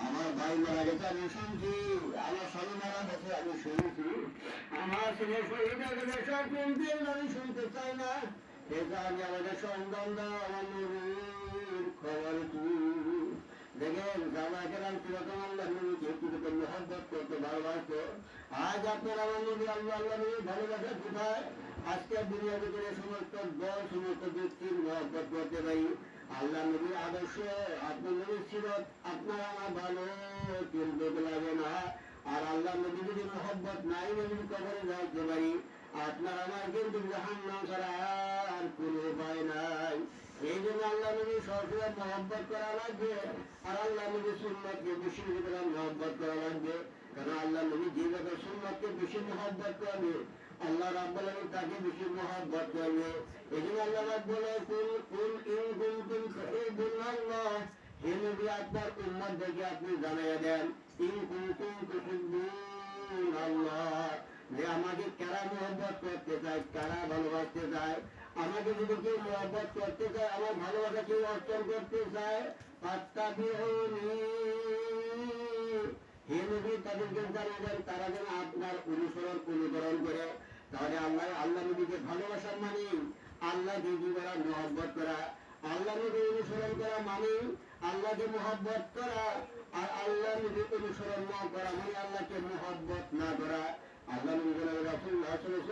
আমার ভাই মারা গেছে আমি শুনছি আমার স্বামী মারা গেছে আমি শুনছি আমার ছেলে শহীদ আমি শুনতে চাই না আজ আপনার আমার নবী আল্লাহ কোথায় আজকে দুনিয়া ভিতরে সমস্ত দল, সমস্ত ব্যক্তির মহব্বত করতে পারি আল্লাহ নবীর আদর্শ, আপনার নবীর সিরত, আপনার আমার ভালো, কিন্তু লাগে না। আর আল্লাহ নবী যদি মহব্বত নাই নবীর কবরে যাইতে পারি, আপনার আমার কিন্তু জাহান্ন ছাড়া আর কোনো উপায় নাই। এই জন্য আল্লাহ নবী সবসময় মহব্বত করা লাগবে আর আল্লাহ নবী সুন্নতকে বেশি করে মহব্বত করা লাগবে। কারণ আল্লাহ নবী যে ব্যাপারে সুন্নতকে বেশি মহব্বত করবে, আল্লাহ রাব্বুল আলামিন তাকে বেশি মহব্বত করবে। এই জন্য আল্লাহ রাব্বুল কুল কুল ইন কুনতুম তুহিব্বুনাল্লাহ। হে নবী, আপনার উম্মত দেখে আপনি জানাইয়া দেন, ইন কুনতুম তুহিব্বুনাল্লাহ। যে আমাকে কারা মহব্বত করতে চায়, কারা ভালোবাসতে চায় আমাকে যদি কেউ মহব্বত করতে চায়, আমার ভালোবাসা কেউ অর্জন করতে চায় ফাত্তাবিউনি হে তাদেরকে জানিয়ে দেন, তারা যেন আপনার অনুসরণ অনুকরণ করে। তাহলে আল্লাহ আল্লাহ নবীকে ভালোবাসার মানে আল্লাহ দিদি করা মহব্বত করা, আল্লাহ নবী অনুসরণ করা মানে আল্লাহকে মহব্বত করা, আর আল্লাহ নবী অনুসরণ না করা মানে আল্লাহকে মহব্বত না করা। আল্লাহ নবী বলেন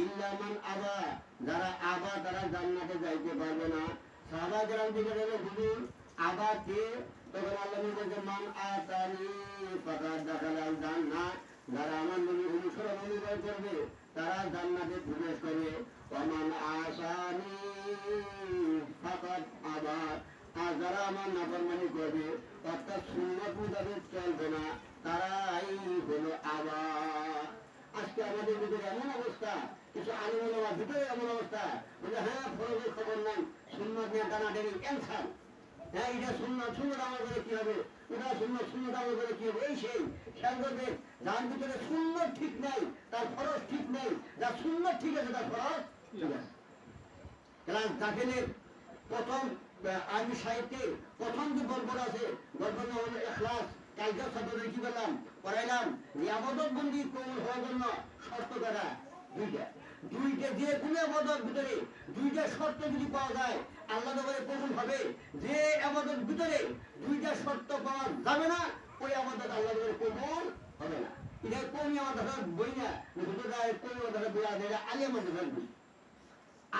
ইল্লা মান আবা, যারা আবা তারা জান্নাতে যাইতে পারবে না। সাহাবা গ্রাম হুজুর, আবা কে? তখন আল্লাহ বলছে মান আতানি যারা আমার নবী অনুসরণ অনুযায়ী করবে, তারা জান্নাতে প্রবেশ করবে ওমান আসানি আর যারা আমার নাফরমানি করবে, অর্থাৎ সুন্নত মোতাবেক চলবে না। আমাদের ভিতরে এমন অবস্থা, কিছু আলিম ভিতরে এমন অবস্থা, বলে হ্যাঁ ফরজের খবর নাই, সুন্নত নিয়ে টানা টেনে, ক্যান্সার। হ্যাঁ এটা সুন্নত সুন্নত আমার করে কি হবে? ওটা সুন্নত সুন্নত আমার করে কি হবে? এই সেই খেয়াল করবে যার ভিতরে সুন্নত ঠিক নাই, তার ফরজ ঠিক নেই, যার সুন্নত ঠিক আছে, তার আছে। ক্লাস দাখিলের প্রথম আরবি সাহিত্যের প্রথম যে গল্পটা আছে গল্পটা হলো এখলাস। কালকে ছাত্রদের কি পড়াইলাম কবুল হওয়ার জন্য শর্ত দুইটা। দুইটা যে কোনো আবাদত ভিতরে, দুইটা শর্ত যদি পাওয়া যায়, আল্লাহ দরবারে হবে। যে আবাদত ভিতরে দুইটা শর্ত পাওয়া যাবে না, ওই আবাদত আল্লাহ দরবারে হবে না। এটা কোন আমাদের বই না হুজুর কোন আমাদের বই আছে আলিয়া মাদ্রাসার বই।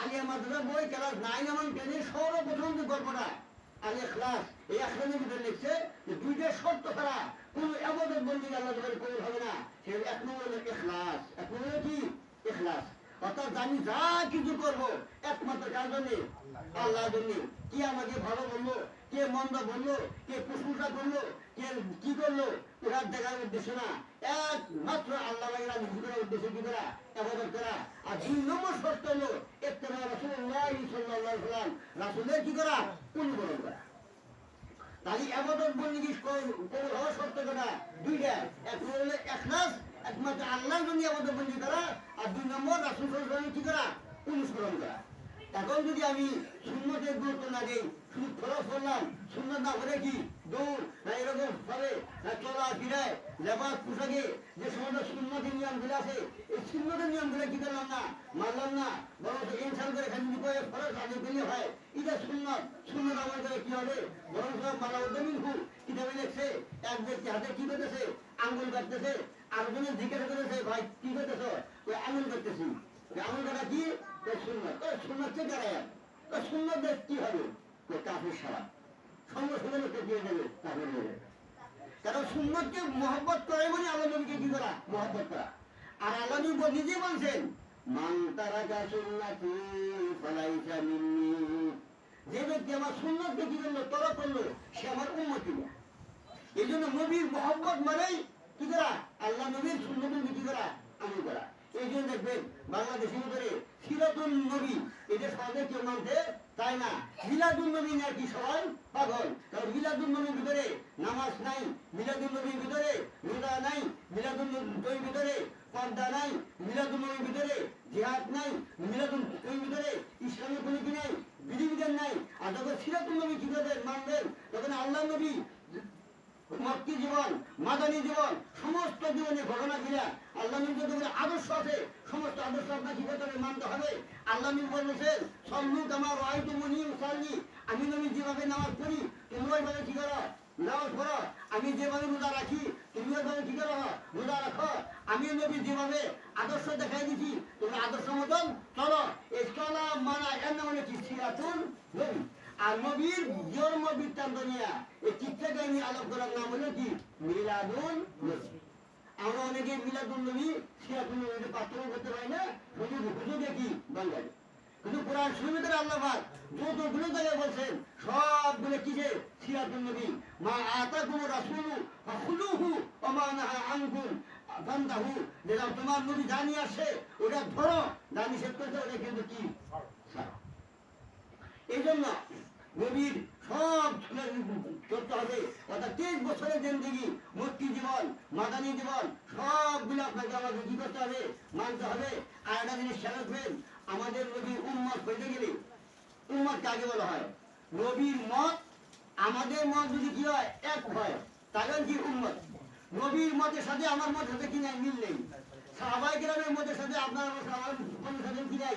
আলিয়া মাদ্রাসা বই ক্লাস নাইন এমন টেনে সর্বপ্রথম যে গল্পটা আলী এখলাস এই এখলাসের ভিতরে লিখছে যে দুইটা শর্ত ছাড়া কোন আবাদত বন্দি আল্লাহ হবে না। সে এক নম্বর হলো এখলাস এক নম্বর কি? এখলাস অর্থাৎ আমি যা কিছু করব একমাত্র কার জন্য? আল্লাহর জন্য। কে আমাকে ভালো বলল, কে মন্দ বলল, কে প্রশংসা করল, কে কি করল ওরা দেখার উদ্দেশ্য না। একমাত্র আল্লাহ নিজে করার উদ্দেশ্যে কি করা? আবাদত করা। আর দুই নম্বর শর্ত হলো, ইত্তেবা রাসূলুল্লাহ সাল্লাল্লাহু আলাইহি ওয়াসাল্লাম রাসূলের কি করা? অনুকরণ করা। তাহলে আবাদত বন্দিগি কবুল হওয়ার শর্ত কথা দুইটা, এক হলে এখলাস, একমাত্র আল্লাহর জন্য আবাদত বন্দি করা, আর দুই নম্বর রাসুল কি করা? অনুসরণ করা। এখন যদি আমি শূন্যতে গুরুত্ব না দিই, শুধু খরচ করলাম, শূন্য না করে কি দৌড় না এরকম ভাবে না চলা ফিরায় লেবাস পোশাকে যে সমস্ত শূন্যতের নিয়মগুলো আছে, এই শূন্যতের নিয়মগুলো কি করলাম না? মানলাম না। বরং ইনসান করে খালি বিপয়ে খরচ আগে পেলে হয়। এটা সুন্নত সুন্নত আমার করে কি হবে? বরং সব মালা উদ্যমিন হুক কিতাবে লিখছে, এক ব্যক্তি হাতে কি করতেছে? আঙ্গুল কাটতেছে, আরেকজনের জিজ্ঞাসা করেছে ভাই, কি করতেছ? ওই আঙ্গুল কাটতেছি? আঙুল কাটা কি? সুন্নত কি সুন্নতকে যে ব্যক্তি আমার সুন্নতকে কি করল? তরা করল, সে আমার উন্মতি না। এই জন্য নবীর মহব্বত মানেই কি করা? আল্লাহ নবীর সুন্নতুল কি করা? আমল করা। এই দেখবেন বাংলাদেশের ভিতরে সিরাতুল নবী। এটা সহজে কেউ মানতে তাই না? মিলাদুল নবী নাকি সবাই? পাগল। কারণ মিলাদুল নবীর ভিতরে নামাজ নাই, মিলাদুল নবীর ভিতরে রোজা নাই, মিলাদুল নবীর ভিতরে পর্দা নাই, মিলাদুল নবীর ভিতরে জিহাদ নাই, মিলাদুল নবীর ভিতরে ইসলামের কোনো কি নাই, বিধিবিধান নাই। আর যখন সিরাতুল নবী কি মানবেন, তখন আল্লাহ নবী মক্কি জীবন, মাদানী জীবন, সমস্ত জীবনে ঘটনা ফিরা আল্লাহ যতগুলো আদর্শ আছে, সমস্ত আদর্শ কি করতে হবে মানতে হবে। আল্লাহ নবী বলেছেন, সল্লু আমার রায়তু মুনি সাল্লি আমি নবী যেভাবে নামাজ পড়ি, তুমি ওইভাবে কি করো? নামাজ পড়ো। আমি যেভাবে রোজা রাখি, তুমি ওইভাবে কি করো? রোজা রাখো। আমি নবী যেভাবে আদর্শ দেখাই দিছি তুমি আদর্শ মতন চলো। এই চলা মানা নাম হচ্ছে সিরাতুল নবী। আর নবীর জন্ম বৃত্তান্ত নিয়ে এই চিত্রা কাহিনী আলোক করার নাম হলো কি? মিলাদুল আমরা অনেকে মিলাদুল নবী, সিরাতুল নবীতে পার্থক্য করতে পারি না শুধু হুজুর দেখি বাঙালি। কিন্তু কোরআন শরীফের আল্লাহ পাক যতগুলো জায়গায় বলছেন, সবগুলো কিসে সিরাতুল নবী। মা আতাকুম রাসূলু ফাখুলুহু ওয়া মা নাহা আনকুম যেটা তোমার নবী জানিয়ে আসে, ওটা ধরো জানি শেষ করতে ওটা কিন্তু কি? এই জন্য নবীর সব করতে হবে। অর্থাৎ তেইশ বছরের জিন্দগি মূর্তি জীবন, মাদানী জীবন সবগুলো আপনাকে আমাকে কি করতে হবে? মানতে হবে। আর একটা জিনিস খেয়াল রাখবেন, আমাদের নবীর উম্মত হইতে গেলে উম্মত কাকে বলা হয়। নবীর মত, আমাদের মত যদি কি হয়, এক হয়। তাহলে কি উম্মত? নবীর মতের সাথে আমার মতের সাথে কি নাই? মিল নেই। সাহাবাই গ্রামের মতের সাথে আপনার আমার সাথে কি নাই?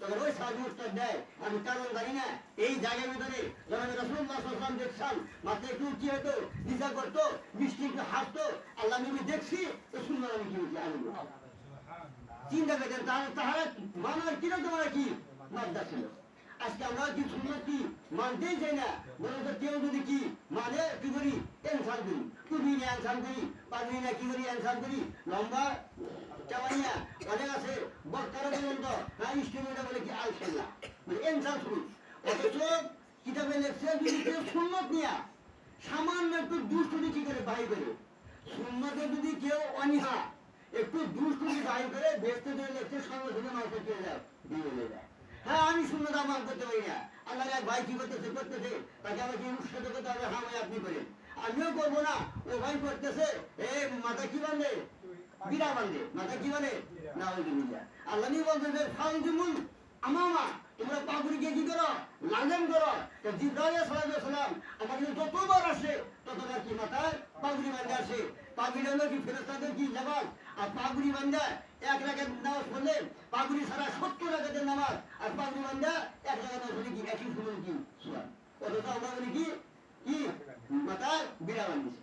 তখন ওই সাধু উত্তর দেয়, আমি কারণ জানি না, এই জায়গার ভিতরে যখন রসুল্লাহ সাল্লাম দেখছিলাম মাত্র একটু কি হতো দিশা করতো বৃষ্টি একটু হাসতো, আল্লাহ নবী দেখছি, তো আমি কি হয়েছি আনন্দ চিন্তা করতেন, তাহলে তাহারা মানার কীরকম তোমরা কি? মাদ্দা ছিল। আজকে আমরা কি সুন্দর কি মানতেই চাই না? বরং কেউ যদি কি মানে কি করি? এনসান করি। টুপি নিয়ে করি, পাগড়ি নিয়ে কি করি, এনসান করি? লম্বা চাবাইয়া অনেক আছে বক্তারা পর্যন্ত হ্যাঁ ইস্টিমেটা বলে কি আল মানে এনসান শুরু অথচ কিতাবে লেখছে যদি কেউ সুন্নত নিয়া, সামান্য একটু দুষ্টুটি কি করে বাই করে? সুন্নতে যদি কেউ অনিহা, একটু দুষ্টুটি বাই করে বেসতে দিয়ে লেখছে, সঙ্গে সঙ্গে মানুষের চলে যায় দিয়ে যায় হ্যাঁ আমি শূন্যতা আমার করতে পারি না। আল্লাহ এক ভাই কি করতেছে করতেছে? তাকে আমাকে উৎসাহিত করতে হবে হ্যাঁ ভাই আপনি করেন। আমিও করব না, ও ভাই করতেছে, এ মাথা কি বান্ধে বিড়া বান্ধে মাথা কি বান্ধে না আল্লাহ নিয়ে বলতেছে ফাউজিমুল আমামা, তোমরা পাগুড়িকে কি করো? লাগাম করো? জিব্রাইল সালাম আমার কিন্তু যতবার আসে, ততবার কি মাথায়? পাগুড়ি বান্ধে আসে। পাগুড়ি হলো কি ফেরস্তাদের কি লেবাস আর পাগুড়ি বান্ধা এক রাখাত নামাজ পড়লে পাগুড়ি ছাড়া সত্তর রাখাতের নামাজ। আর পাগুড়ি বান্ধা এক রাখাত নামাজ পড়লে কি? একই সময় কি? অথচ আমরা বলি কি? কি? মাথায় বিড়া বান্ধিছে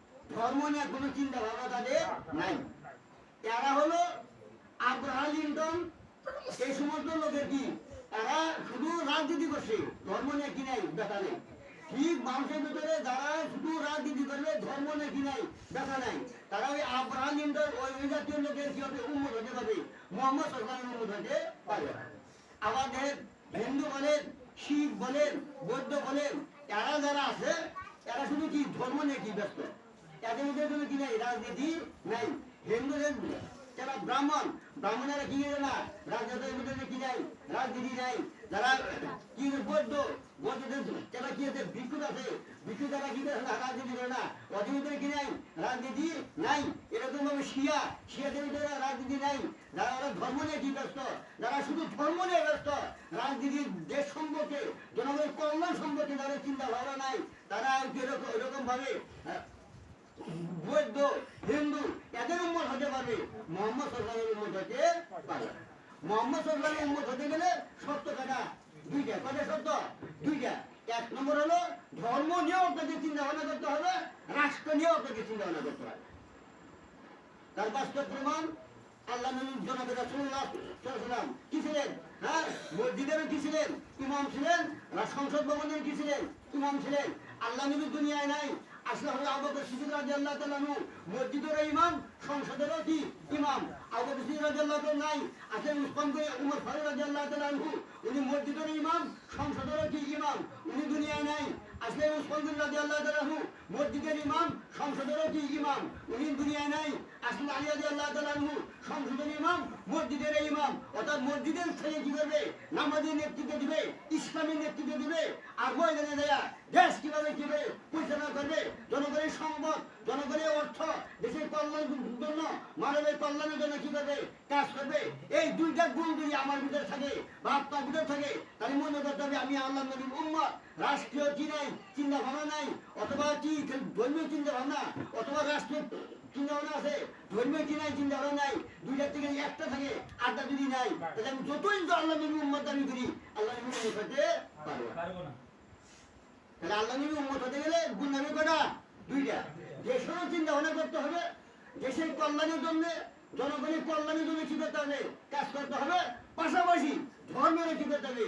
ধর্ম নিয়ে কোনো চিন্তা ভাবনা তাদের নাই। এরা হলো আব্রাহাম লিঙ্কন এই সমস্ত লোকের কি? এরা শুধু রাজনীতি করছে, ধর্ম নিয়ে কি নাই দেখা নেই। ঠিক মানুষের ভিতরে যারা শুধু রাজনীতি করবে, ধর্ম নিয়ে কি নাই দেখা নাই। তারা ওই আব্রাহাম লিঙ্কন ওই ওই জাতীয় লোকের কি হবে উন্মত হতে পারবে? মোহাম্মদ সরকারের উন্মত হতে পারবে। আমাদের হিন্দু বলেন, শিখ বলেন, বৌদ্ধ বলেন, এরা যারা আছে, এরা শুধু কি, ধর্ম নিয়ে কি ব্যস্ত? রাজনীতি নাই। যারা ধর্ম নিয়ে কি যারা শুধু ধর্ম নিয়ে ব্যস্ত, রাজনীতির সম্পর্কে, জনগণের কল্যাণ সম্পর্কে যাদের চিন্তা ভাবনা নাই। তারা এরকম এরকম ভাবে বৌদ্ধ, হিন্দু, এদের উন্মত হতে পারবে। মোহাম্মদ সরকারের উন্মত হতে পারবে মোহাম্মদ সরকারের উন্মত হতে গেলে সত্য কাটা দুইটা। কটা সত্য দুইটা। এক নম্বর হলো ধর্ম নিয়েও আপনাকে চিন্তা ভাবনা করতে হবে, রাষ্ট্র নিয়েও আপনাকে চিন্তা ভাবনা করতে হবে। তার বাস্তব প্রমাণ আল্লাহ নবী জনাবে সাল্লাল্লাহু কি ছিলেন? হ্যাঁ মসজিদেরও কি ছিলেন? ইমাম ছিলেন? সংসদ ভবনের কি ছিলেন? ইমাম ছিলেন। আল্লাহ নবী দুনিয়ায় নাই। আসলে হলো আবু বকর সিদ্দিক রাদিয়াল্লাহু তাআলা ইমাম সংসদেরও কি ইমাম। আবু বকর নাই। আসলে উসমান করে উমর ফারুক রাদিয়াল্লাহু উনি মসজিদেরও ইমাম সংসদেরও কি ইমাম। উনি দুনিয়ায় নাই। আসলে উসমান বিন রাদিয়াল্লাহু তাআলা আনহু, মসজিদের কি ইমাম। উনি দুনিয়ায় নাই। আসলে আলী রাদিয়াল্লাহু তাআলা সংসদের ইমাম, মসজিদের ইমাম। অর্থাৎ মসজিদের ছেলে কি করবে? নামাজের নেতৃত্ব দিবে, ইসলামের নেতৃত্ব দিবে। আর ময়দানে দেয়া দেশ কীভাবে কীভাবে পরিচালনা করবে জনগণের সম্পদ, জনগণের অর্থ, দেশের কল্যাণের জন্য, মানবের কল্যাণের জন্য কি করবে কাজ করবে, এই দুইটা গুণ যদি আমার ভিতরে থাকে বা আপনার ভিতরে থাকে, তাহলে মনে করতে হবে আমি আল্লাহ নবীর উম্মত রাষ্ট্রীয় কি নাই চিন্তা ভাবনা নাই, অথবা কি, ধর্মীয় চিন্তা ভাবনা অথবা রাষ্ট্রীয় চিন্তা ভাবনা আছে, ধর্মীয় কি নাই চিন্তা ভাবনা নাই, দুইটার থেকে একটা থাকে, আটটা যদি নাই, তাহলে আমি যতই আল্লাহ নবীর উম্মত দাবি করি, আল্লাহ নবীর পারব না। তাহলে আল্লাহ নবী উন্মত হতে গেলে গুণ নামে কটা দুইটা। দেশেরও চিন্তা ভাবনা করতে হবে, দেশের কল্যাণের জন্য, জনগণের কল্যাণের জন্য কি করতে হবে? কাজ করতে হবে। পাশাপাশি ধর্মেরও কি করতে হবে?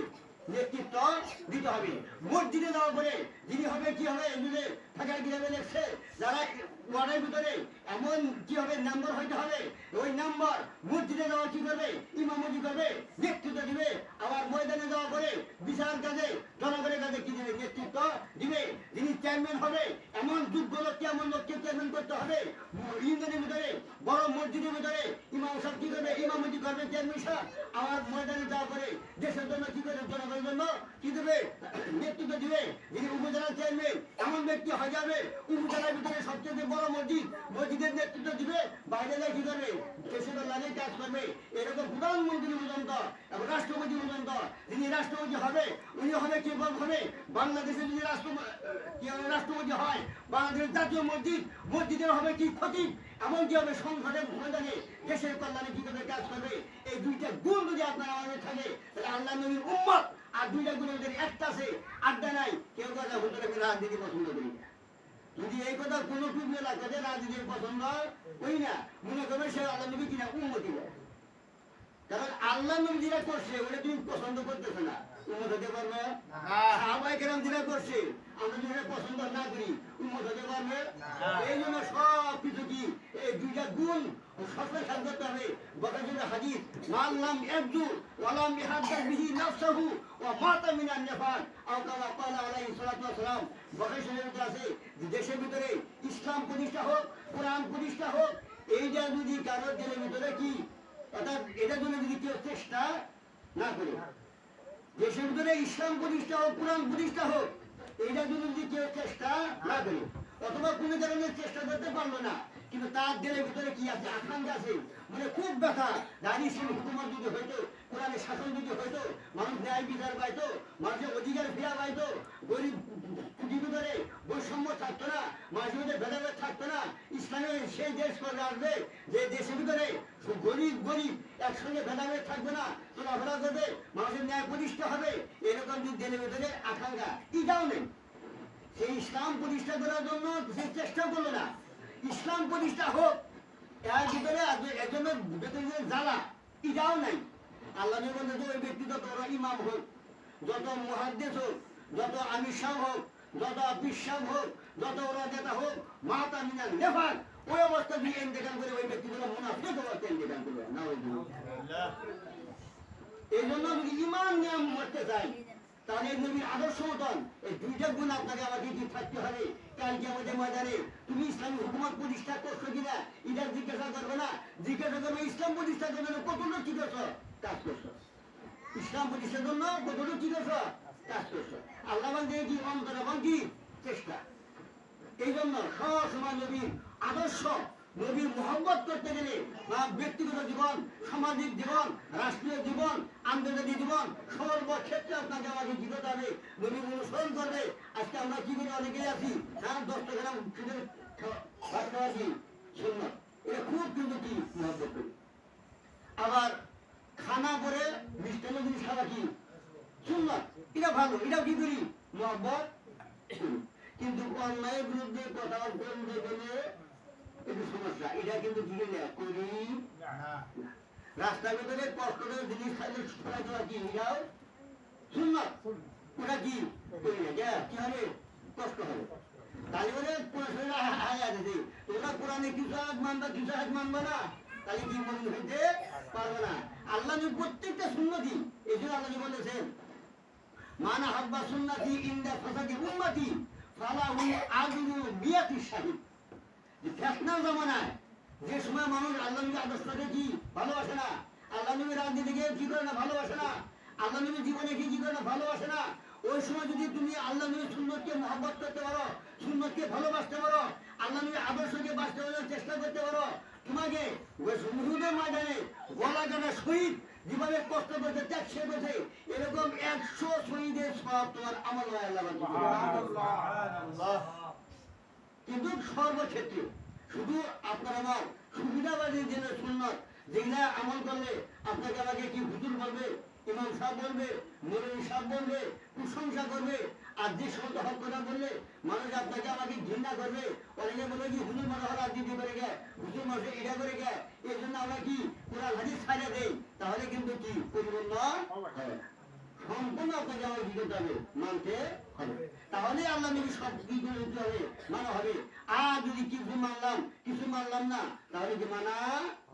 নেতৃত্ব দিতে হবে। মসজিদে যাওয়ার পরে যিনি হবে, কি হবে, এমনি থাকার কীভাবে লেখছে যারা ওয়ার্ডের ভিতরে এমন কি হবে নাম্বার হইতে হবে, ওই নাম্বার মসজিদে যাওয়া কি করবে, ইমামতি করবে, নেতৃত্ব দিবে, আবার ময়দানে যাওয়ার পরে বিচার কাজে, জনগণের কাছে কি দিবে, নেতৃত্ব দিবে। যিনি চেয়ারম্যান হবে, এমন যোগ্য লোককে এমন লোককে চেয়ারম্যান করতে হবে। ইউনিয়নের ভিতরে, বড় মসজিদের ভিতরে ইমাম সাহেব কি করবে, ইমামতি করবে চেয়ারম্যান সাহেব। আবার ময়দানে যাওয়ার পরে দেশের জন্য কি করবে জনগণের জন্য কি দেবে? নেতৃত্ব দিবে? যিনি উপজেলা চেয়ারম্যান এমন ব্যক্তি হয়ে যাবে, উপজেলার ভিতরে সবচেয়ে বড় মসজিদ, মসজিদের নেতৃত্ব দিবে, বাইরে যায় কি করবে? দেশের লাগে কাজ করবে। এরকম প্রধানমন্ত্রী পর্যন্ত এবং রাষ্ট্রপতি পর্যন্ত যিনি রাষ্ট্রপতি হবে, উনি হবে কি হবে? বাংলাদেশের যদি রাষ্ট্র রাষ্ট্রপতি হয়, বাংলাদেশের জাতীয় মসজিদ, মসজিদের হবে কি ক্ষতি? এমন কি হবে সংসদের ময়দানে দেশের কল্যাণে কি কাজ করবে? এই দুইটা গুণ যদি আপনার আমাদের থাকে, তাহলে আল্লাহ নবীর উম্মত আর দুইটা গুণের যদি একটা আছে আড্ডা নাই। কেউ কথা আমি রাজনীতি পছন্দ করি না। যদি এই কথা কোনো টুকরে লাগে যে রাজনীতির পছন্দ করি না। মনে করবে সে আল্লাহ নবী কিনা উন্মতি দেয় কারণ আল্লাহ নবী যেটা করছে ওটা তুমি পছন্দ করতেছে না। উন্মত হতে পারবে? সাহাবাই কেরাম যেটা করছে আমরা যদি পছন্দ না করি উন্মত হতে পারবে? এই জন্য সব কিছু কি? এই দুইটা গুণ দেশের ভিতরে ইসলাম প্রতিষ্ঠা হোক, কোরআন প্রতিষ্ঠা হোক, এইটা যদি কারোর দিনের ভিতরে কি? অর্থাৎ এটার জন্য যদি কেউ চেষ্টা না করে। দেশের ভিতরে ইসলাম প্রতিষ্ঠা হোক, কোরআন প্রতিষ্ঠা হোক এইটার জন্য যদি কেউ চেষ্টা না করে, অথবা কোনো কারণে চেষ্টা করতে পারল না কিন্তু তার দিলের ভিতরে কি আছে? আকাঙ্ক্ষা আছে। মানে খুব ব্যথা। দাঁড়িয়ে ছিল হুকুমার যদি হইতো কোরআনের শাসন যদি হইতো, মানুষ ন্যায় বিচার পাইতো, মানুষের অধিকার ফিরা পাইতো, গরিব ভিতরে বৈষম্য থাকতো না মানুষের মধ্যে ভেদাভেদ থাকতো না, ইসলামের সেই দেশ করে আসবে, যে দেশের ভিতরে গরিব গরিব একসঙ্গে ভেদাভেদ থাকবে না চলাফেরা করবে, মানুষের ন্যায় প্রতিষ্ঠা হবে, এরকম যদি দেশের ভিতরে আকাঙ্ক্ষা। এটাও নেই সেই ইসলাম প্রতিষ্ঠা করার জন্য সে চেষ্টা করল না। ইসলাম প্রতিষ্ঠা হোক এর ভিতরে একজনের ভেতরে জ্বালা এটাও নাই। আল্লাহ বলতে যে ওই ব্যক্তি যত ইমাম হোক যত মহাদ্দেশ হোক যত আমির সাহ হোক যত বিশ্বাস হোক যত ওরা নেতা হোক মাতা মিনা নেফাক ওই অবস্থা দিয়ে ইন্তেকাল করে ওই ব্যক্তিগুলো মুনাফিক অবস্থা ইন্তেকাল করবে। না ওই এই জন্য ইমান নিয়ে মরতে চাই। এই নবীর আদর্শ মতন এই দুইটা গুণ আপনাকে আমাকে কি থাকতে হবে। কালকে আমাদের ময়দানে তুমি ইসলামী হুকুমত প্রতিষ্ঠা করছ কিনা, এটা জিজ্ঞাসা করবে না। জিজ্ঞাসা করবে, ইসলাম প্রতিষ্ঠা করবে না কত লোক কি করছ কাজ করছ ইসলাম প্রতিষ্ঠার জন্য কত লোক কি করছ কাজ করছ আল্লাহ মানে কি অন্তর এবং কি চেষ্টা। এই জন্য সবসময় নবীর আদর্শ নবীর মোহাম্মত করতে গেলে বা ব্যক্তিগত জীবন, সামাজিক জীবন, রাষ্ট্রীয় জীবন, আন্তর্জাতিক জীবন, সর্বক্ষেত্রে আপনাকে আমাকে করতে হবে। নবীর অনুসরণ করবে। আজকে আমরা কি করে অনেকেই আছি হ্যাঁ দশটা গ্রাম ভাত শূন্য। এটা খুব কিন্তু কি মহব্বত আবার খানা করে মিষ্টান্ন জিনিস খাওয়া কি? সুন্দর এটা ভালো। এটা কি করি? মহব্বত কিন্তু অন্যায়ের বিরুদ্ধে কথা বলতে গেলে একটু সমস্যা এটা কিন্তু কি না করি রাস্তার ভিতরে কষ্ট করে জিনিস খাইলে ফেলাই দেওয়া কি এটাও সুন্দর ওটা কি করি না কি হবে কষ্ট হবে তাহলে বলে পড়াশোনা হায় আছে তোমরা কোরআনে কিছু হাত মানবা কিছু হাত মানবা না তাহলে কি মন হইতে পারবে না আল্লাহ নবী প্রত্যেকটা সুন্নতি এই জন্য আল্লাহ বলেছেন মানা হাব্বা সুন্নাতি ইন্দা ফাসাদি উম্মতি ফালাহু আজরু মিয়াতি শাহিদ ফেতনার জমানায় যে সময় মানুষ আল্লাহ নবী আদর্শটাকে কি ভালোবাসে না আল্লাহ নবী রাজনীতিকে কি করে না ভালোবাসে না আল্লাহ নবী জীবনে কি কি করে না ভালোবাসে না ওই সময় যদি তুমি আল্লাহ নবী সুন্নতকে মহব্বত করতে পারো সুন্নতকে ভালোবাসতে পারো আল্লাহ নবী আদর্শকে বাস্তবায়নের চেষ্টা করতে পারো তোমাকে ওই হুজুরের ময়দানে গলা কাটা শহীদ যেভাবে কষ্ট করতে ত্যাগ সে করছে এরকম একশো শহীদের সব তোমার আমল আল্লাহ কিন্তু সর্বক্ষেত্রে শুধু আপনার আমার সুবিধাবাদী যে সুন্নত। যেগুলা আমল করলে আপনাকে আমাকে কি হুজুর বলবে, ইমাম সাহেব বলবে মৌলভী সাহেব বলবে, প্রশংসা করবে, আর যে সমস্ত হক কথা বললে মানুষ আপনাকে আমাকে ঘৃণা করবে, অনেকে বলে কি হুজুর মনে হয় রাজনীতি করে গে হুজুর মানুষ এটা করে গে এই জন্য আমরা কি কোরআন হাজির ছাড়িয়ে দেই? তাহলে কিন্তু কি পরিবর্তন না। সম্পূর্ণ আপনাকে আমার করতে হবে, মানতে হবে। তাহলে আল্লাহ নবী সব দিতে হবে? মানা হবে। আর যদি কিছু মানলাম কিছু মানলাম না, তাহলে কি মানা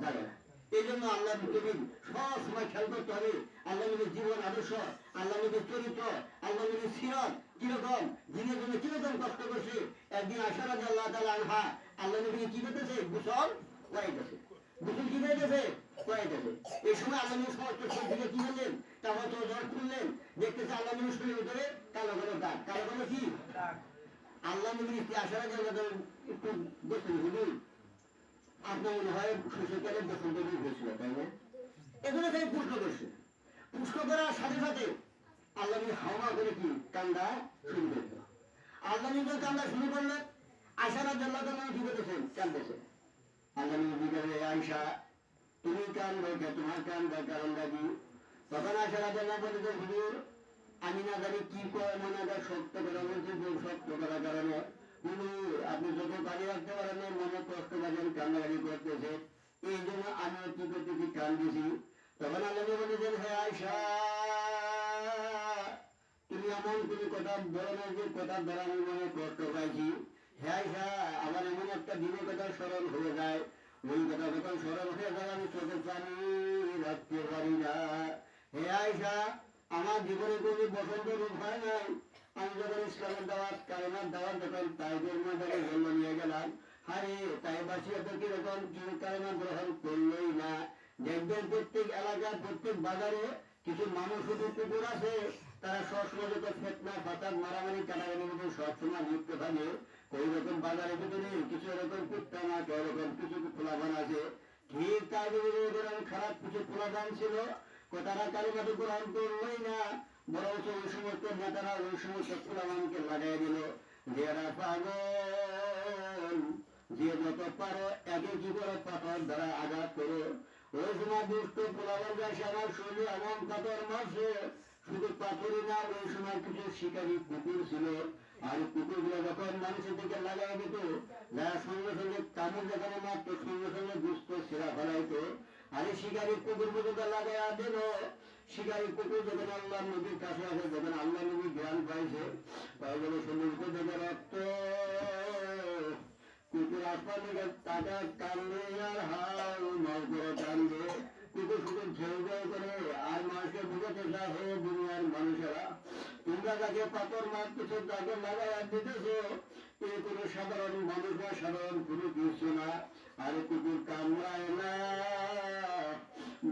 যাবে না। এই জন্য আল্লাহ নবীর সব সময় খেয়াল করতে হবে, আল্লাহ নবীর জীবন আদর্শ, আল্লাহ নবীর চরিত্র, আল্লাহ নবীর সিরত কীরকম, দিনের জন্য কীরকম কষ্ট করছে? একদিন আশা রাজা আল্লাহ তালা আনহা, আল্লাহ নবীকে কি করতেছে? গোসল করাইতেছে। গোসল কি করাইতেছে করাইতেছে এই সময় আল্লাহ নবী সমস্ত সবজিকে কি করলেন তারপর তো জ্বর খুললেন দেখতেছে আল্লাহ নবীর শরীরের ভিতরে কালো কালো দাগ। কালো কালো কি? আল্লাহ নবীর স্ত্রী আশা রাজা আল্লাহ একটু বসে হুজুর আপনার মনে হয় শৈশবকালে বসন্ত রোগ হয়েছিল তাই না? এগুলো তাই পুষ্ট করছে। পুষ্ট করার সাথে সাথে আল্লাহ নবী হাওয়া করে কি? কান্দা শুরু করল আল্লাহ নবী কান্দা শুরু করলেন আল্লাহ তাআলা কি করতেছেন কান্দতেছে আল্লাহ নবী আয়সা তুমি কান্দো কে তোমার কান্দার কারণটা কি তখন আশা রাজা আল্লাহ বলেছে হুজুর, আমি না জানি কি করে মনে হয় সত্য কথা বলছি যে সত্য করার কারণে। হুজুর আপনি যত পানি রাখতে পারেন না, মনে কষ্ট পাবেন, কান্নাকাটি করতেছে। এই জন্য আমি কি করতেছি কান্দিছি তখন আল্লাহ বলেছেন, হে আয়সা তুমি এমন তুমি কথা বলো না যে কথার দ্বারা আমি মনে কষ্ট পাইছি। হে আয়সা আবার এমন একটা দিনের কথা স্মরণ হয়ে যায়। আমার জীবনে কোনো বসন্ত রোগ হয় নাই? আমি যখন ইসলামের দাওয়াত, কালেমার দাওয়াত যখন তাইদের মধ্যে জন্ম নিয়ে গেলাম আরে তাই বাসী এত কীরকম কালেমা গ্রহণ করলোই না। দেখবেন প্রত্যেক এলাকার, প্রত্যেক বাজারে কিছু মানুষ শুধু কুকুর আছে, তারা সবসময় যত ফেতনা ফাতার মারামারি, কাটাকাটির মধ্যে সবসময় লিপ্ত থাকে। ওই রকম বাজারের ভিতরে কিছু এরকম কুত্তা না এরকম কিছু খোলাবান আছে। ঠিক তাই এরকম খারাপ কিছু খোলাবান ছিল তারা কালিমাটি গ্রহণ করলোই না, বরঞ্চ ওই সমস্ত নেতারা ওই সমস্ত খোলাবানকে লাগাই দিল। যারা পাগল, যে যত পারো একে কি করে পাথর দ্বারা আঘাত করো। ওই সময় দুষ্ট পোলাবান যাচ্ছে আমার শরীরে এমন পাথর মারছে, শুধু পাথরই না, ওই সময় কিছু শিকারী কুকুর ছিল। আর কুকুরগুলো যখন মানুষের দিকে লাগাই দিত যারা সঙ্গে সঙ্গে কামড় যেখানে মারতো সঙ্গে সঙ্গে দুষ্ট সেরা ফেলাইতো। আরে শিকারী কুকুর পর্যন্ত লাগাইয়া দিল শিকারী কুকুর যখন আল্লাহ নবীর কাছে আসে যখন আল্লাহ নবী জ্ঞান পাইছে। তাই বলে সমুদ্র থেকে রক্ত। কুকুর দিকে টাকা কান্দে আর হাল মাল করে কান্দে কুকুর শুধু ঝেউ ঝেউ করে আর মানুষকে বুঝাতে চায় হে দুনিয়ার মানুষেরা যাকে পাথর মারতেছো তাকে লাগাইয়া দিতেছো। এ কোনো সাধারণ মানুষ বা সাধারণ কোনো কিছু না। আর কুকুর কামড়ায় না।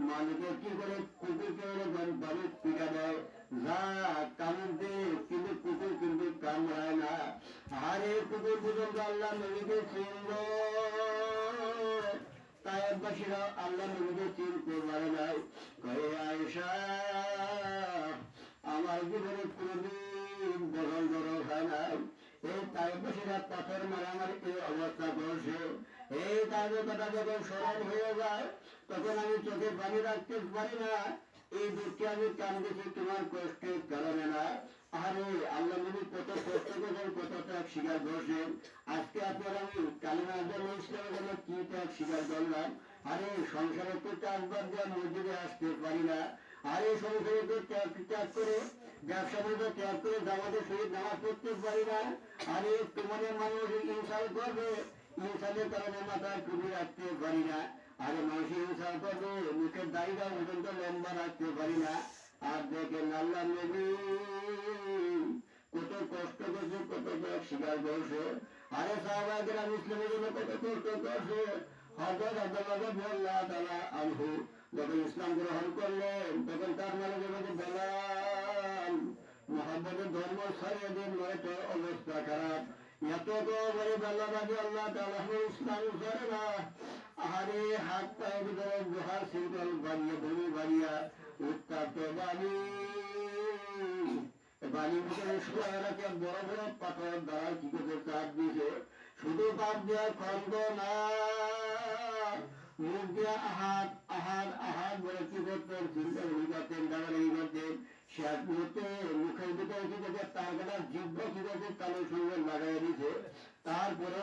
মালিকে কি করে কুকুরকে এরকম ভাবে পিটা দেয়? যা কামড় দিয়ে কিন্তু কুকুর কিন্তু কামড়ায় না। আর এই কুকুর পর্যন্ত আল্লাহ নবীকে চিনল। তাইবাসীরা আল্লাহ নবীকে চিনতে পারে নাই। কয়ে আয়সা আমার জীবনে কোনদিন বরং বড় হয় নাই। এই তাইবাসীরা পাথর মারে আমার এই অবস্থা করছে এই কথা যখন স্মরণ হয়ে যায়, তখন আমি চোখে পানি রাখতে পারি না। এই দুঃখে আমি কান্দেছি, তোমার কষ্টের কারণে না। আরে, আল্লাহ নবী কত কষ্ট করেন কত ত্যাগ স্বীকার করছেন। আজকে আপনার আমি কালিমার জন্য ইসলামের জন্য কি ত্যাগ স্বীকার করলাম। আরে, সংসারে তো চাষবাদ দেওয়া মসজিদে আসতে পারি না। আর এই সংসারে ত্যাগ করে ব্যবসা বাণিজ্য ত্যাগ করে জামাতের সহিত নামাজ পড়তে পারি না, আরে তোমাদের মানুষ ইনসাল করবে ইনসালের কারণে মাথায় টুপি রাখতে পারি না, আরে মানুষের ইনসাল করবে মুখের দাড়িটা পর্যন্ত লম্বা রাখতে পারি না, আর দেখেন আল্লাহ কত কষ্ট করছে, কত ত্যাগ স্বীকার করছে, আরে সাহাবাহিকেরা মুসলিমের জন্য কত কষ্ট করছে হজরত আব্দুল্লাহ বল্লাহ তালা আনহু, যখন ইসলাম গ্রহণ করলেন ধর্ম নয়তো অবস্থা খারাপ। এত তো বলে বেলাবাদী আল্লাহ তালা করে না। আরে হাত পায়ের ভিতরে গুহার শীতল বাড়িয়ে ধনী বাড়িয়া উত্তাপ্ত বাণী। বাণীর ভিতরে শুয়ে বড় বড় পাথর দ্বারা কি করে চাপ দিয়েছে? শুধু পাপ দেওয়ার খন্ড না। মুখ দিয়ে আহাত আহাত আহাত বলে কি করতেন চিন্তা করতেন দাঁড়ানি করতেন শেষ মুহূর্তে মুখের ভিতরে কি করছে তার কাটা জিব্ব কি করছে তালের সঙ্গে দিছে তারপরে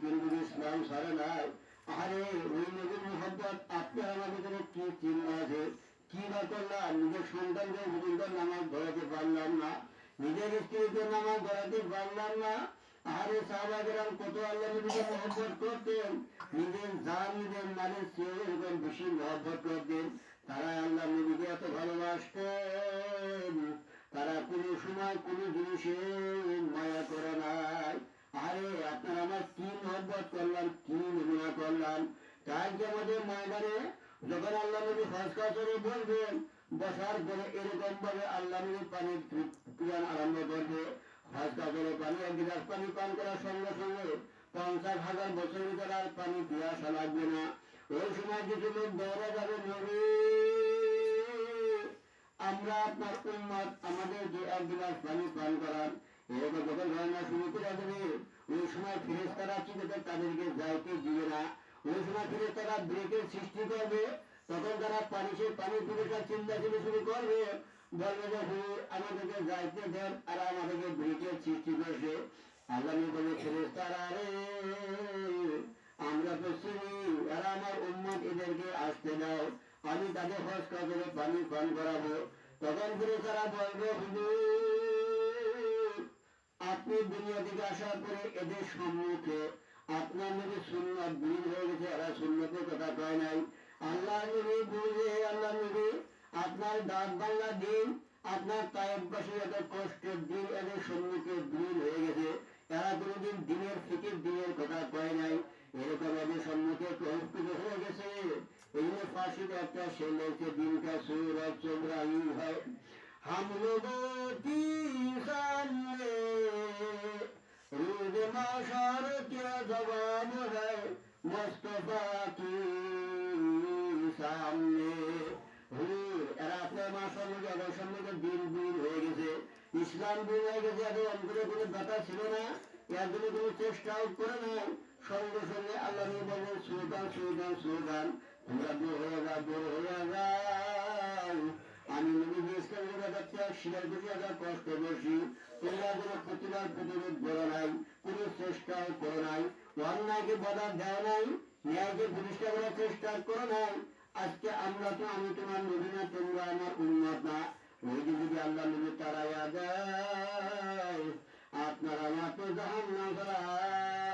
কিন্তু ইসলাম সারে নাই। আরে, ওই নবীর মোহাম্মত আপনার আমার ভিতরে কি চিন্তা আছে? কি বা করলাম? নিজের সন্তানকে পর্যন্ত নামাজ ধরাতে পারলাম না। নিজের স্ত্রীকে নামাজ ধরাতে পারলাম না। আরে, সাহাবাগেরাম, কত আল্লাহ নবীকে মহব্বত করতেন। নিজের জান, নিজের মানের চেয়ে এরকম বেশি মহব্বত করতেন। তারা আল্লাহ নবীকে এত ভালোবাসতেন। তারা কোনো সময় কোনো জিনিসে মায়া করে নাই। আরে, আপনার আমার কি মহব্বত করলাম কি নমুনা করলাম তাই যে আমাদের ময়দানে যখন আল্লাহ নবী হজ করে বলবেন, বসার পরে এরকম ভাবে আল্লাহ নবী পানি পিয়ান আরম্ভ করবে। হজ করে পানি, এক গিলাস পানি পান করার সঙ্গে সঙ্গে পঞ্চাশ হাজার বছর ভিতরে আর পানি পিয়াসা লাগবে না। ওই সময় কিছু লোক দৌড়ে যাবে নবী আমরা আপনার উন্মত আমাদের যে এক গিলাস পানি পান করান এরকম যখন রান্না শুরু করে দেবে, ওই সময় ফিরেস তারা কি করবে? তাদেরকে যাইতে দিবে না। ওই সময় ফিরেস তারা ব্রেকের সৃষ্টি করবে, তখন তারা পানি সে পানি পুরুষরা চিন্তা চিন্তা শুরু করবে। বলবে যে, হুজুর, আমাদেরকে যাইতে দেন আর আমাদেরকে ব্রেকের সৃষ্টি করছে করে ফিরেস তারা রে আমরা চিনি এরা আমার উম্মত, এদেরকে আসতে দাও। আমি তাকে হজ করে পানি পান করাবো। তখন ফিরে তারা বলবে আপনি দুনিয়া থেকে আসার পরে এদের সম্মুখে আপনার নবী সুন্নত বিলীন হয়ে গেছে, এরা সুন্নতের কথা কয় নাই। আল্লাহ নবী বুঝে আল্লাহ নবী আপনার দাঁত বাংলা দিন, আপনার তায়েববাসী এত কষ্টের দিন এদের সম্মুখে বিলীন হয়ে গেছে, এরা কোনোদিন দিনের ফিকির, দিনের কথা কয় নাই। এরকম এদের সম্মুখে প্রহস্তুত হয়ে গেছে। এগুলো জন্য একটা সে মঞ্চে দিনটা সুর চন্দ্র আয়ু হয়। হাম মাসার কে জবান হয়? মোস্তফা কি সামনে দিন হয়ে গেছে। ইসলাম হয়ে গেছে এত অন্তরে কোনো ব্যথা ছিল না। এর জন্য কোনো চেষ্টাও করে না সঙ্গে সঙ্গে আল্লাহ বললেন, সুলতান সুলতান সুলতান, তোমরা দূর হয়ে যাও, দূর হয়ে যাও। আমি নবী ইসলামের কথা ত্যাগ স্বীকার করি আবার কষ্ট করছি তোমরা কোনো প্রতিবাদ, প্রতিরোধ করো নাই, কোনো চেষ্টাও করো নাই, অন্যায়কে বাধা দেওয়া নাই, ন্যায়কে প্রতিষ্ঠা করার চেষ্টা করো নাই। আজকে আমরা তো, আমি তোমার নবী না, তোমরা আমার উন্নত না। ওই যদি আল্লাহ নবী তারা দেয়, আপনার আমার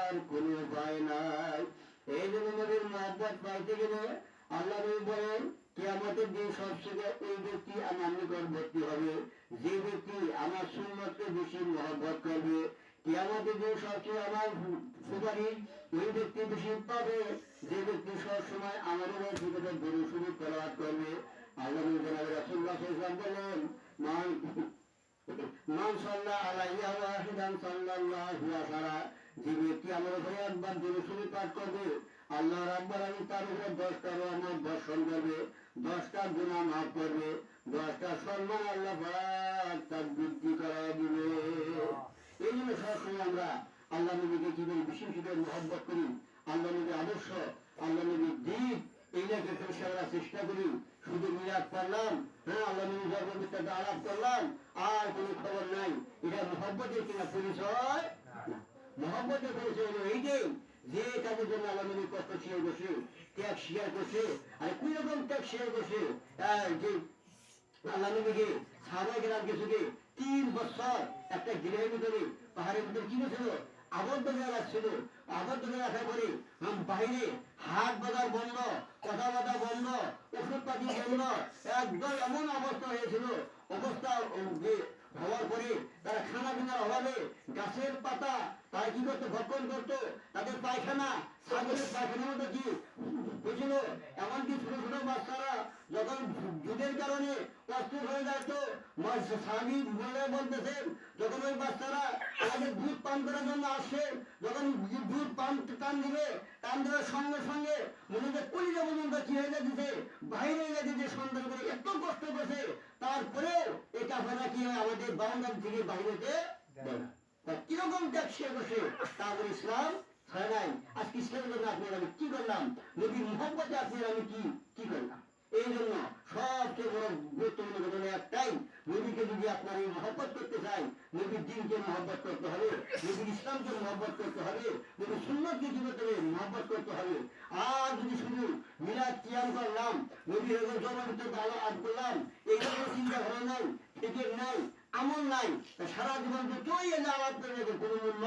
করার কোনো উপায় নাই। এই জন্য নবীর মহব্বত পাইতে গেলে আল্লাহ নবী বলেন, কেয়ামতের দিন সবচেয়ে ওই ব্যক্তি আমার নিকটবর্তী হবে। যে ব্যক্তি আমার সুন্নতকে বেশি মহব্বত করবে কিয়ামতে যে সবচেয়ে আমার সুপারিশ ওই ব্যক্তি বেশি পাবে। যে ব্যক্তি সব সময় আমার উপর সুযোগে গরু শুরু করাত করবে। আল্লাহ জনাব রাসূলুল্লাহ সাল্লাল্লাহু বলেন, মান মান সাল্লাহ আলাইয়া ওয়াহিদান সাল্লাল্লাহু আসারা যে ব্যক্তি আমার উপরে একবার গরু শুরু পাঠ করবে, আল্লাহ রাব্বুল আলামিন তার উপরে দশটা রহমত বর্ষণ করবে, দশটা গুনাহ মাফ করবে, দশটা সম্মান আল্লাহ তার বৃদ্ধি করা দিবে। এই জন্য সবসময় আমরা আল্লাহ নবীকে কি করি বেশি বেশি করে মহব্বত করি, আল্লাহ নবীর আদর্শ, আল্লাহ নবীর দিক, এইটাকে আমরা চেষ্টা করি। শুধু মিলাদ করলাম হ্যাঁ আল্লাহ নবী সর্ববিদ্যাতে আলাপ করলাম, আর কোনো খবর নাই। এটা মহব্বতের কিনা পরিচয়। মহব্বতের পরিচয় হলো এইটাই যে কাজের জন্য আল্লাহ নবী কষ্ট স্বীকার করছে, ত্যাগ স্বীকার করছে, আর কোন রকম ত্যাগ স্বীকার করছে যে আল্লাহ নবীকে সাহাবাই গেলাম কিছুকে তিন বছর একটা গৃহের ভিতরে, পাহাড়ের ভিতরে কি ছিল আবদ্ধ হয়ে রাখছিল। আবদ্ধ হয়ে রাখার পরে বাইরে হাত বাজার বন্ধ কথা বাধা বন্ধ ওষুধ পাতি বন্ধ একদম এমন অবস্থা হয়েছিল, অবস্থা হওয়ার পরে তারা খানা পিনার অভাবে গাছের পাতা তারা কি করতো? ভক্ষণ করতো। তাদের পায়খানা, ছাগলের পায়খানার মধ্যে কি হয়েছিল এমনকি ছোট ছোট বাচ্চারা যখন দুধের কারণে অস্থির হয়ে যেত স্বামী বলে বলতেছেন, যখন ওই বাচ্চারা আমাদের দুধ পান করার জন্য আসছে যখন দুধ পান টান দিবে টান সঙ্গে সঙ্গে মনে কলিজা পর্যন্ত কি হয়ে যাচ্ছে? বাইরে হয়ে যাচ্ছে করে এত কষ্ট করছে, তারপরেও এটা কাফেরা কি হয় আমাদের বাউন্ডারি থেকে বাইরেতে কীরকম ত্যাগ সে বসে তারপর ইসলাম হয় নাই। আজকে ইসলামের জন্য আপনার আমি কি করলাম নবীর মোহাম্মতে আপনার আমি কি কি করলাম এই জন্য সবচেয়ে বড় গুরুত্বপূর্ণ ঘটনা একটাই, নবীকে যদি আপনার এই মহব্বত করতে চাই, নবীর দিনকে মহব্বত করতে হবে, নবীর ইসলামকে মহব্বত করতে হবে, নবীর সুন্নতকে কি করতে হবে মহব্বত করতে হবে। আর যদি শুধু মিলাদ কিয়াম করলাম নবীর জনভিত্তিক ভালো আজ করলাম এই ধরনের চিন্তা ভাবনা নাই, ফিকির নাই, আমল নাই সারা জীবন যতই এলে আলাপ করে কোনো মূল্য